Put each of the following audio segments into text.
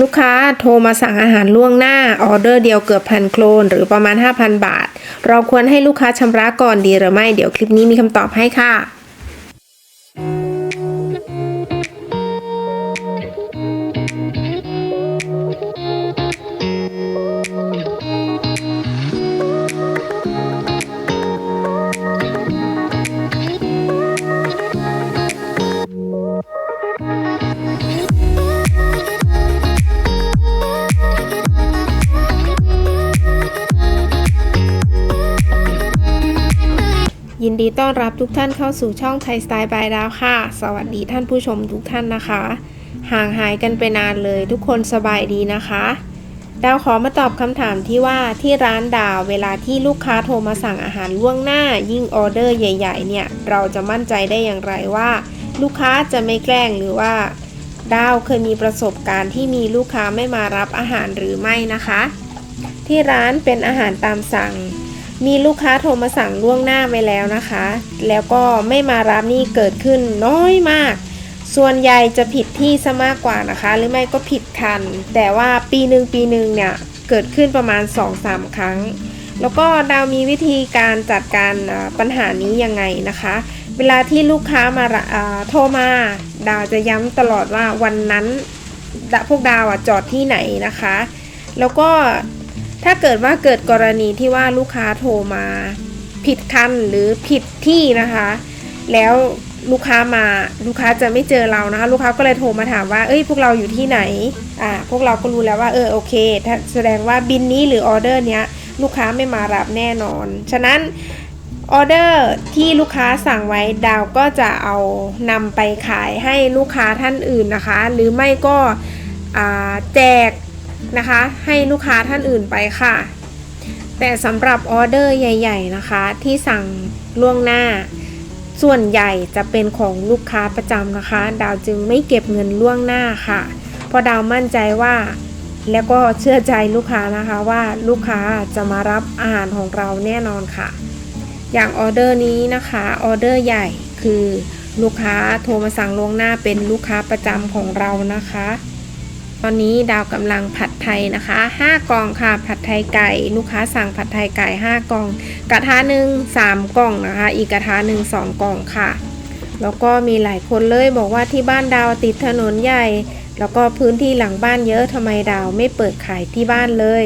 ลูกค้าโทรมาสั่งอาหารล่วงหน้าออเดอร์เดียวเกือบพันโครนหรือประมาณ 5,000 บาท เราควรให้ลูกค้าชำระก่อนดีหรือไม่ เดี๋ยวคลิปนี้มีคำตอบให้ค่ะ ดีต้อนรับทุกท่านเข้าสู่ช่องไทยสไตล์บายดาวค่ะ สวัสดีท่านผู้ชมทุกท่านนะคะ ห่างหายกันไปนานเลยทุกคนสบายดีนะคะ ดาวขอมาตอบคำถามที่ว่าที่ร้านดาวเวลาที่ลูกค้าโทรมาสั่งอาหารล่วงหน้า ยิ่งออเดอร์ใหญ่ ๆ เนี่ย เราจะมั่นใจได้อย่างไรว่า ลูกค้าจะไม่แกล้งหรือว่า ดาวเคยมีประสบการณ์ที่มีลูกค้าไม่มารับอาหารหรือไม่นะคะ ที่ร้านเป็นอาหารตามสั่ง มีลูกค้าโทรมาสั่งล่วงหน้าไว้แล้วนะคะ แล้วก็ไม่มารับนี่เกิดขึ้นน้อยมาก ส่วนใหญ่จะผิดที่ซะมากกว่านะคะ หรือไม่ก็ผิดคัน แต่ว่าปีหนึ่งปีหนึ่งเนี่ยเกิดขึ้นประมาณ 2-3 ครั้ง แล้วก็ดาวมีวิธีการจัดการปัญหานี้ยังไงนะคะ เวลาที่ลูกค้ามาโทรมา ดาวจะย้ำตลอดว่าวันนั้นดะพวกดาวอะจอดที่ไหนนะคะ แล้วก็ ถ้าเกิดว่าเกิดกรณีที่ว่าลูกค้าโทรมาผิดคันหรือผิดที่นะคะ แล้วลูกค้ามาลูกค้าจะไม่เจอเรานะคะ ลูกค้าก็เลยโทรมาถามว่าเอ้ยพวกเราอยู่ที่ไหนอ่าพวกเราก็รู้แล้วว่าเออโอเคถ้าแสดงว่าบินนี้หรือออเดอร์เนี้ยลูกค้าไม่มารับแน่นอน ฉะนั้นออเดอร์ที่ลูกค้าสั่งไว้ดาวก็จะเอานำไปขายให้ลูกค้าท่านอื่นนะคะ หรือไม่ก็แจก นะคะ ให้ลูกค้าท่านอื่นไปค่ะ แต่สำหรับออเดอร์ใหญ่ ๆ นะคะ ที่สั่งล่วงหน้า ส่วนใหญ่จะเป็นของลูกค้าประจำนะคะ ดาวจึงไม่เก็บเงินล่วงหน้าค่ะ เพราะดาวมั่นใจว่า แล้วก็เชื่อใจลูกค้านะคะว่าลูกค้าจะมารับอาหารของเราแน่นอนค่ะ อย่างออเดอร์นี้นะคะออเดอร์ใหญ่คือลูกค้าโทรมาสั่งล่วงหน้าเป็นลูกค้าประจำของเรานะคะ อนนี้ดาวกำลังผัดไทยนะคะ 5 กล่องค่ะ ผัดไทยไก่ ลูกค้าสั่งผัดไทยไก่ 5 กล่อง กระทะหนึ่ง3กล่องนะคะ อีกกระทะหนึ่ง2กล่องค่ะ แล้วก็มีหลายคนเลยบอกว่าที่บ้านดาวติดถนนใหญ่ แล้วก็พื้นที่หลังบ้านเยอะทำไมดาวไม่เปิดขายที่บ้านเลย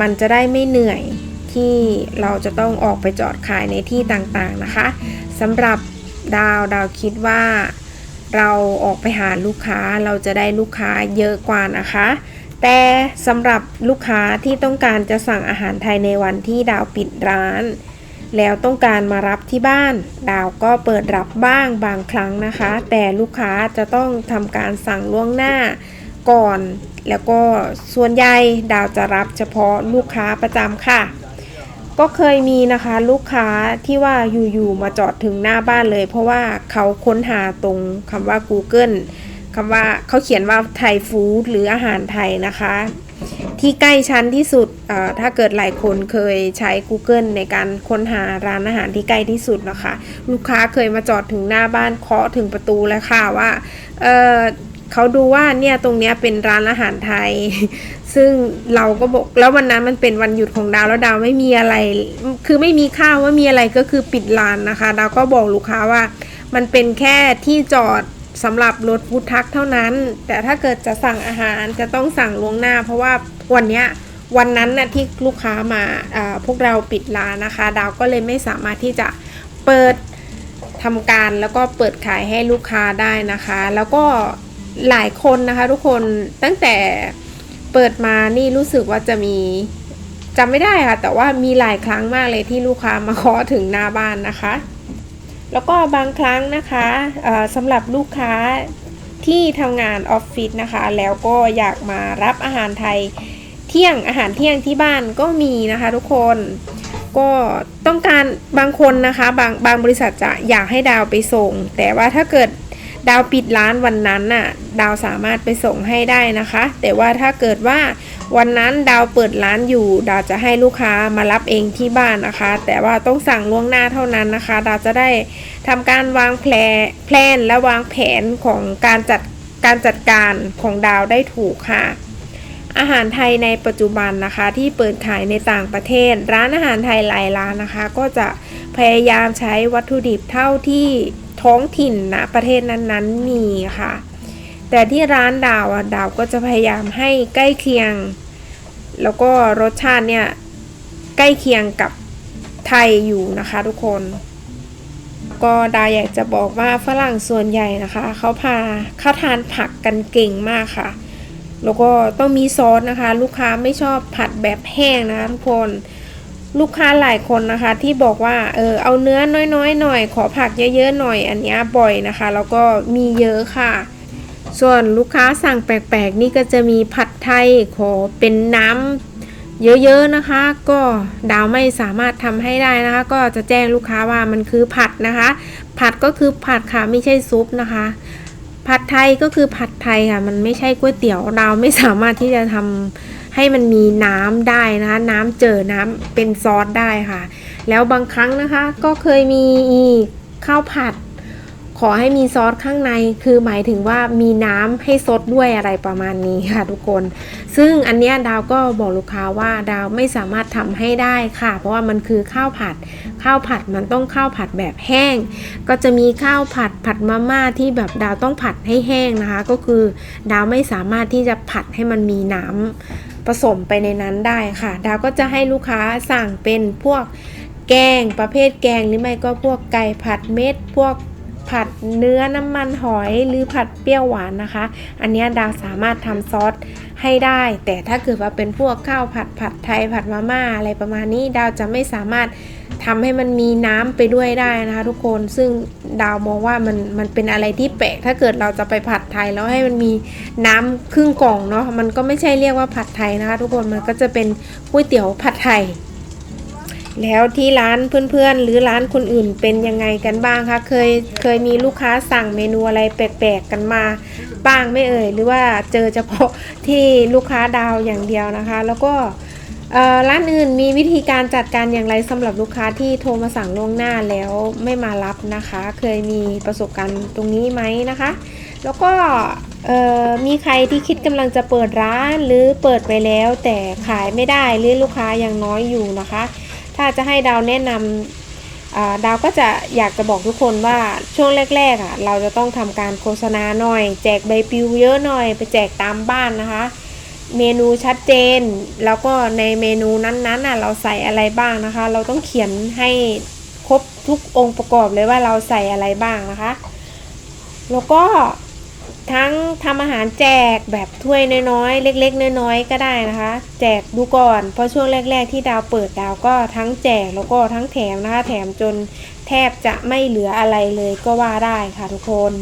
มันจะได้ไม่เหนื่อยที่เราจะต้องออกไปจอดขายในที่ต่างๆนะคะสำหรับดาวดาวคิดว่า เราออกไปหาลูกค้าเราจะได้ลูกค้าเยอะกว่านะคะ แต่สำหรับลูกค้าที่ต้องการจะสั่งอาหารไทยในวันที่ดาวปิดร้าน แล้วต้องการมารับที่บ้าน ดาวก็เปิดรับบ้างบางครั้งนะคะ แต่ลูกค้าจะต้องทำการสั่งล่วงหน้าก่อน แล้วก็ส่วนใหญ่ดาวจะรับเฉพาะลูกค้าประจำค่ะ ก็เคยมีนะคะลูกค้าที่ว่าอยู่ๆมาจอดถึงหน้าบ้านเลย เพราะว่าเขาค้นหาตรงคำว่า Google คำว่าเขาเขียนว่าไทยฟู้ดหรืออาหารไทยนะคะ ที่ใกล้ชั้นที่สุดอ่อถ้าเกิดหลายคนเคยใช้ Google ในการค้นหาร้านอาหารที่ใกล้ที่สุดนะคะ ลูกค้าเคยมาจอดถึงหน้าบ้านเคาะถึงประตูแล้วค่ะว่า เขาดูว่าเนี่ยตรงเนี้ยเป็นร้านอาหารไทย ซึ่งเราก็บอกแล้ววันนั้นมันเป็นวันหยุดของดาวแล้วดาวไม่มีอะไร คือไม่มีข้าวว่ามีอะไรก็คือปิดร้านนะคะ ดาวก็บอกลูกค้าว่า มันเป็นแค่ที่จอดสำหรับรถฟู้ดทักเท่านั้น แต่ถ้าเกิดจะสั่งอาหารจะต้องสั่งล่วงหน้า เพราะว่าวันเนี้ยวันนั้นน่ะที่ลูกค้ามาพวกเราปิดร้านนะคะ ดาวก็เลยไม่สามารถที่จะเปิดทำการแล้วก็เปิดขายให้ลูกค้าได้นะคะ แล้วก็ หลายคนนะคะทุกคนตั้งแต่เปิดมานี่รู้สึกว่าจะมีจำไม่ได้ค่ะ แต่ว่ามีหลายครั้งมากเลยที่ลูกค้ามาเคาะถึงหน้าบ้านนะคะ แล้วก็บางครั้งนะคะสำหรับลูกค้าที่ทำงานออฟฟิศนะคะ แล้วก็อยากมารับอาหารไทยเที่ยงอาหารเที่ยงที่บ้านก็มีนะคะ ทุกคนก็ต้องการบางคนนะคะ บางบางบริษัทจะอยากให้ดาวไปส่ง แต่ว่าถ้าเกิด ดาวปิดร้านวันนั้นน่ะดาวสามารถไปส่งให้ได้นะคะ แต่ว่าถ้าเกิดว่าวันนั้นดาวเปิดร้านอยู่ ดาวจะให้ลูกค้ามารับเองที่บ้านนะคะ แต่ว่าต้องสั่งล่วงหน้าเท่านั้นนะคะ ดาวจะได้ทำการวางแผนแพลนและวางแผนของการจัดการจัดการของดาวได้ถูกค่ะอาหารไทยในปัจจุบันนะคะที่เปิดขายในต่างประเทศ ร้านอาหารไทยหลายร้านนะคะ ก็จะพยายามใช้วัตถุดิบเท่าที่ ท้องถิ่นนะประเทศนั้นๆมีค่ะ แต่ที่ร้านดาวอะดาวก็จะพยายามให้ใกล้เคียง แล้วก็รสชาติเนี่ยใกล้เคียงกับไทยอยู่นะคะทุกคน ก็ดาวอยากจะบอกว่าฝรั่งส่วนใหญ่นะคะเขาพาเขาทานผักกันเก่งมากค่ะ แล้วก็ต้องมีซอสนะคะ ลูกค้าไม่ชอบผัดแบบแห้งนะทุกคน ลูกค้าหลายคนนะคะที่บอกว่าเออเอาเนื้อน้อยๆหน่อย ขอผักเยอะๆหน่อย อันเนี้ยบ่อยนะคะ แล้วก็มีเยอะค่ะ ส่วนลูกค้าสั่งแปลกๆ นี่ก็จะมีผัดไทยขอเป็นน้ำเยอะๆนะคะ ก็ดาวไม่สามารถทำให้ได้นะคะ ก็จะแจ้งลูกค้าว่ามันคือผัดนะคะ ผัดก็คือผัดค่ะไม่ใช่ซุปนะคะ ผัดไทยก็คือผัดไทยค่ะ มันไม่ใช่ก๋วยเตี๋ยวดาวไม่สามารถที่จะทำ ให้มันมีน้ำได้นะคะ น้ำเจอน้ำเป็นซอสได้ค่ะ แล้วบางครั้งนะคะก็เคยมีข้าวผัด ขอให้มีซอสข้างในคือหมายถึงว่ามีน้ำให้ซดด้วยอะไรประมาณนี้ค่ะทุกคน ซึ่งอันเนี้ยดาวก็บอกลูกค้าว่าดาวไม่สามารถทำให้ได้ค่ะ เพราะว่ามันคือข้าวผัด ข้าวผัดมันต้องข้าวผัดแบบแห้ง ก็จะมีข้าวผัดผัดมาม่าที่แบบดาวต้องผัดให้แห้งนะคะ ก็คือ ดาวไม่สามารถที่จะผัดให้มันมีน้ำ ผสมไปในนั้นได้ค่ะ ดาวก็จะให้ลูกค้าสั่งเป็นพวกแกงประเภทแกงหรือไม่ก็พวกไก่ผัดเม็ด พวกผัดเนื้อน้ำมันหอยหรือผัดเปรี้ยวหวานนะคะ อันนี้ดาวสามารถทำซอสให้ได้ แต่ถ้าเกิดว่าเป็นพวกข้าวผัดผัดไทยผัดมาม่าอะไรประมาณนี้ ดาวจะไม่สามารถ ทำให้มันมีน้ำไปด้วยได้นะคะทุกคนซึ่งดาวมองว่ามันมันเป็นอะไรที่แปลกถ้าเกิดเราจะไปผัดไทยแล้วให้มันมีน้ำครึ่งกล่องเนาะมันก็ไม่ใช่เรียกว่าผัดไทยนะคะ ทุกคนมันก็จะเป็นก๋วยเตี๋ยวผัดไทยแล้วที่ร้านเพื่อนๆ หรือร้านคนอื่นเป็นยังไงกันบ้างคะเคยเคยมีลูกค้าสั่งเมนูอะไรแปลกๆกันมาบ้างไม่เอ่ยหรือว่าเจอเฉพาะที่ลูกค้าดาวอย่างเดียวนะคะ แล้วก็ ร้านอื่นมีวิธีการจัดการอย่างไรสำหรับลูกค้าที่โทรมาสั่งล่วงหน้าแล้วไม่มารับนะคะ เคยมีประสบการณ์ตรงนี้ไหมนะคะ แล้วก็มีใครที่คิดกำลังจะเปิดร้านหรือเปิดไปแล้ว แต่ขายไม่ได้หรือลูกค้ายังน้อยอยู่นะคะ ถ้าจะให้ดาวแนะนำอ่าดาวก็จะอยากจะบอกทุกคนว่าช่วงแรกๆอะเราจะต้องทำการโฆษณาหน่อย แจกใบปลิวเยอะหน่อย ไปแจกตามบ้านนะคะ เมนูชัดเจน แล้วก็ในเมนูนั้นๆน่ะเราใส่อะไรบ้างนะคะ เราต้องเขียนให้ครบทุกองค์ประกอบเลยว่าเราใส่อะไรบ้างนะคะ แล้วก็ทั้งทำอาหารแจกแบบถ้วยน้อยๆ เล็ก ๆ น้อยๆก็ได้นะคะ แจกดูก่อน เพราะช่วงแรก ๆ ที่ดาวเปิดดาวก็ทั้งแจกแล้วก็ทั้งแถมนะคะ แถมจนแทบจะไม่เหลืออะไรเลยก็ว่าได้ค่ะทุกคน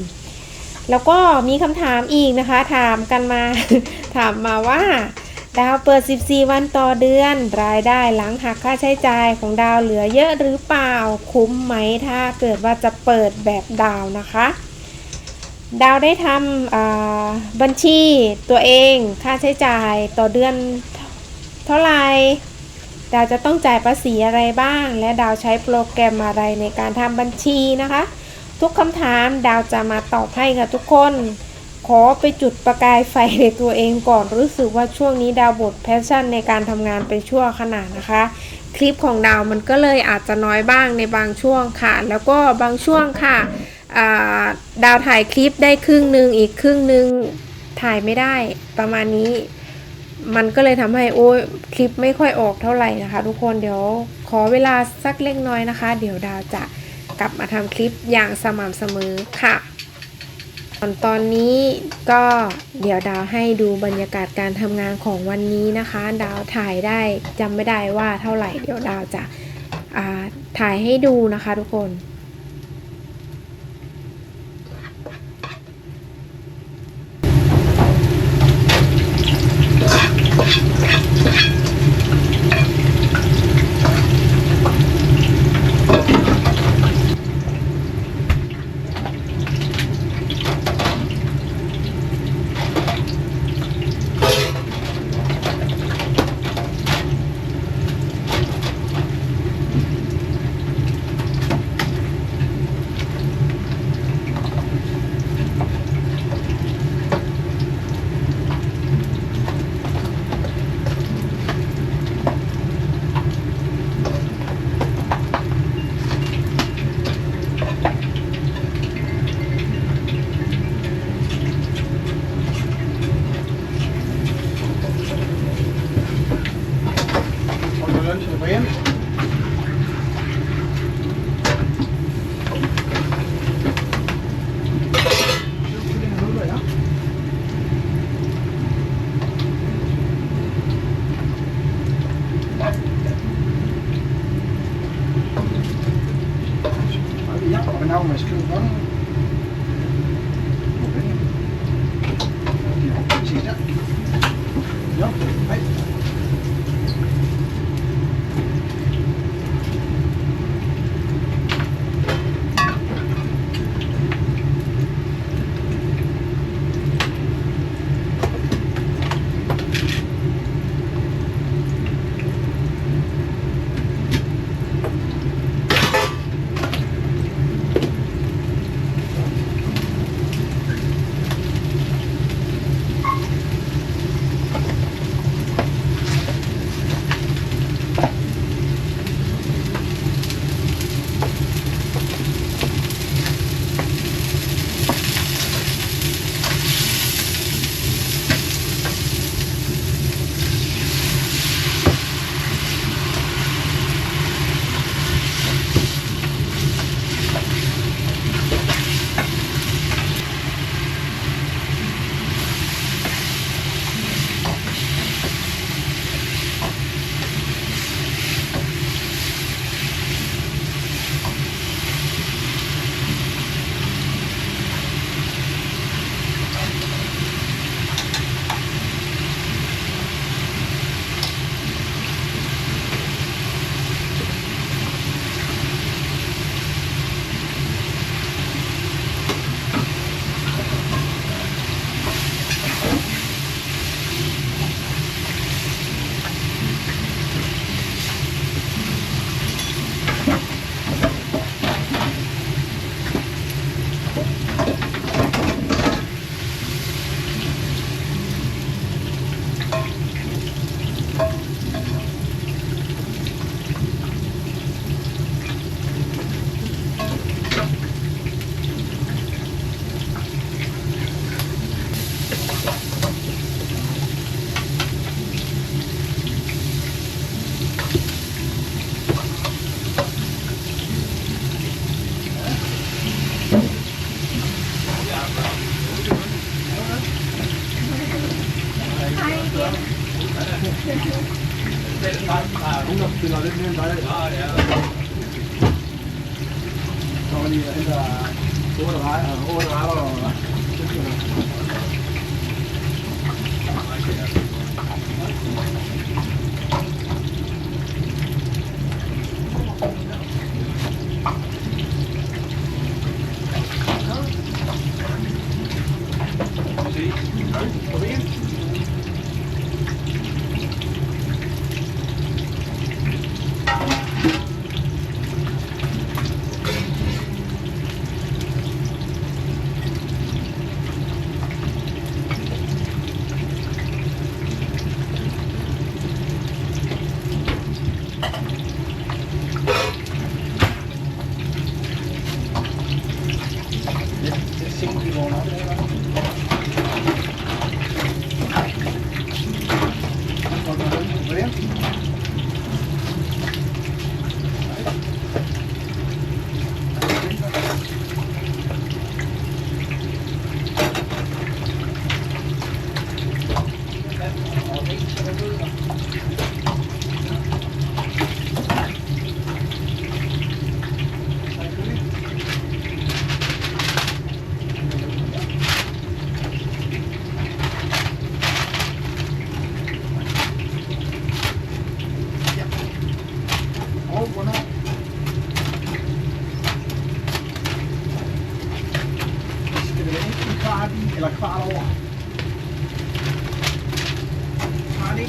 แล้วก็มีคำถามอีกนะคะ ถามกันมา ถามมาว่า ดาวเปิด 14 วันต่อเดือน รายได้หลังหักค่าใช้จ่ายของดาวเหลือเยอะหรือเปล่าคุ้มไหมถ้าเกิดว่าจะเปิดแบบดาวนะคะ ดาวได้ทำบัญชีตัวเองค่าใช้จ่ายต่อเดือนเท่าไหร่ดาวจะต้องจ่ายภาษีอะไรบ้าง และดาวใช้โปรแกรมอะไรในการทำบัญชีนะคะ ทุกคำถามดาวจะมาตอบให้กับทุกคน ขอไปจุดประกายไฟในตัวเองก่อนรู้สึกว่าช่วงนี้ดาวบทแพชชั่นในการทำงานไปชั่วขนาดนะคะ คลิปของดาวมันก็เลยอาจจะน้อยบ้างในบางช่วงค่ะ แล้วก็บางช่วงค่ะดาวถ่ายคลิปได้ครึ่งหนึ่งอีกครึ่งหนึ่งถ่ายไม่ได้ประมาณนี้ มันก็เลยทำให้โอ้ยคลิปไม่ค่อยออกเท่าไหร่นะคะ ทุกคนเดี๋ยวขอเวลาสักเล็กน้อยนะคะ เดี๋ยวดาวจะ กลับมาทำคลิปอย่างสม่ำเสมอค่ะตอนตอนนี้ก็เดี๋ยวดาวให้ดูบรรยากาศการทำงานของวันนี้นะคะ ดาวถ่ายได้จำไม่ได้ว่าเท่าไหร่เดี๋ยวดาวจะถ่ายให้ดูนะคะทุกคน القاعة دي إلى قاعة روعة يعني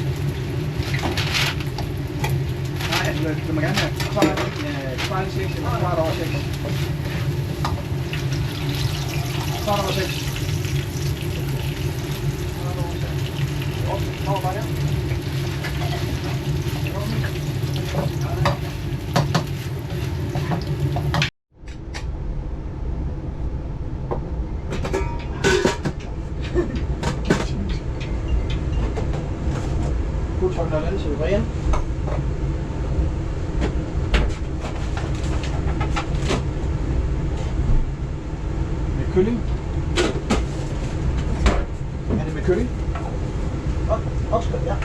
لما جانا قاعة قاعة شيشة قاعة روعة شيشة قاعة روعة شيشة Oh, my God. curry. En in Oh, curry. Wat? Ja.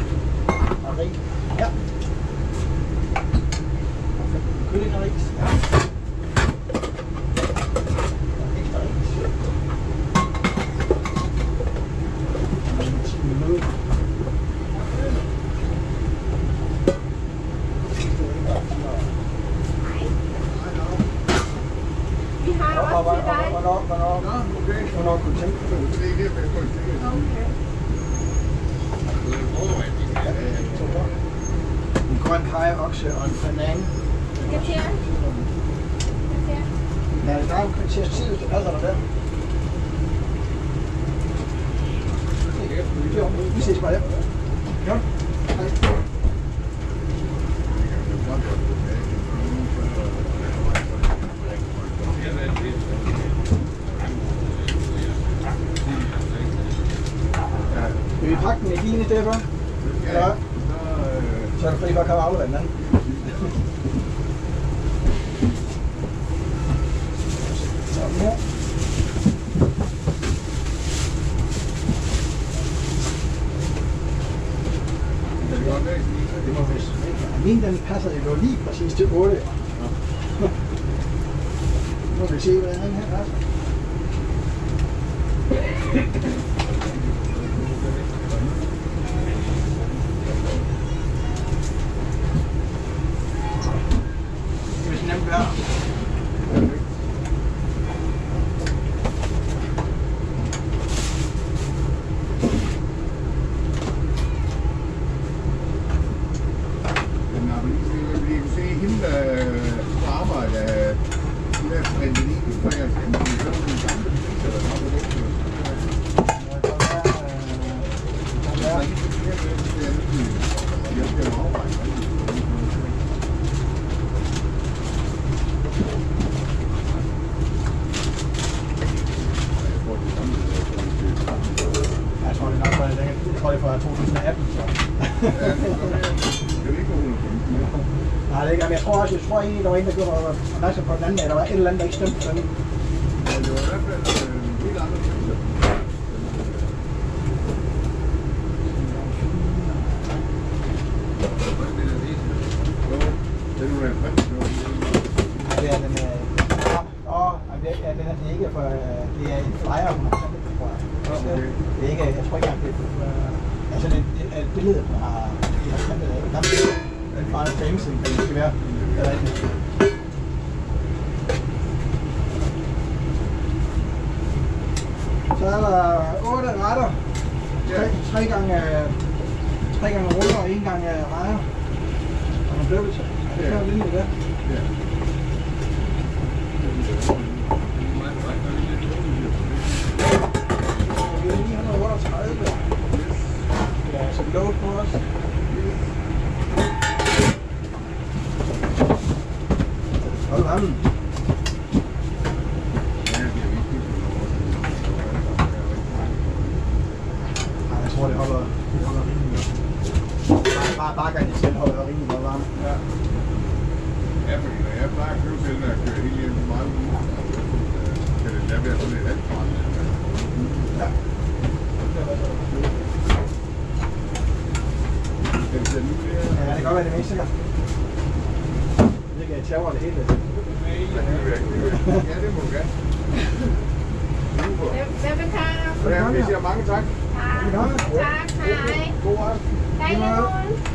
Alleen. Ja. Curry naar rechts. Ja. on Penang. Ik heb hier. down could you ik a little bit. Hier. maar ja. Ja. Kun je het hakken in de even? Ja. Zorg dat je wat kan houden. Vist. Min den passer jo lige præcis til 8. Nu må vi se, hvordan den her passer. Tror også, jeg tror egentlig, der var en, der gjorde mig opmærksom på den anden dag. Der var et eller andet, der ikke stemte på den. đó là ô đó lá đâu. Thấy cần thấy cần ố rồi yên cần lá đó. Đứa bị sao đến được đó Go for us. Hold on. Ja, det kan være det meste, ja. Det kan jeg tage over det. Ja, det må du gerne. Hvem vil tage dig?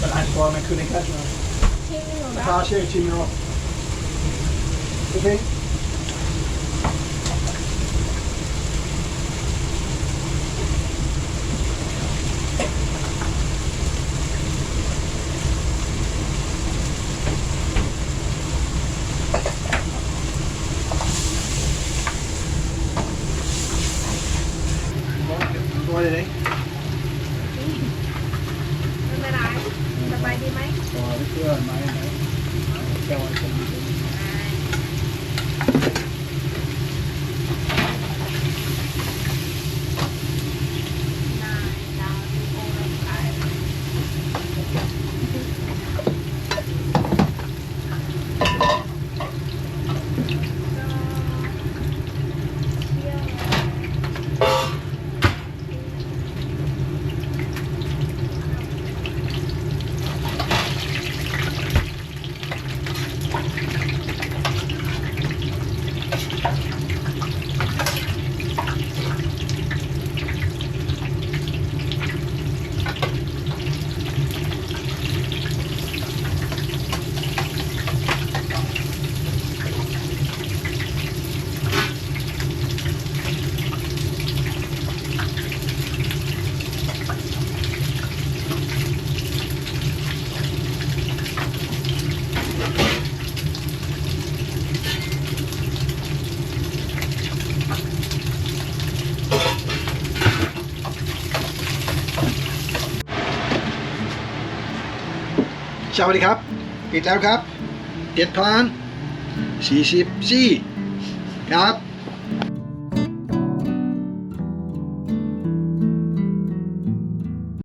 跟安哥买牛奶喝，谢谢，亲。亲。 ไหม Så det kører mig สวัสดีครับ ปิดแล้วครับเจ็ดพันสี่สิบสี่ครับ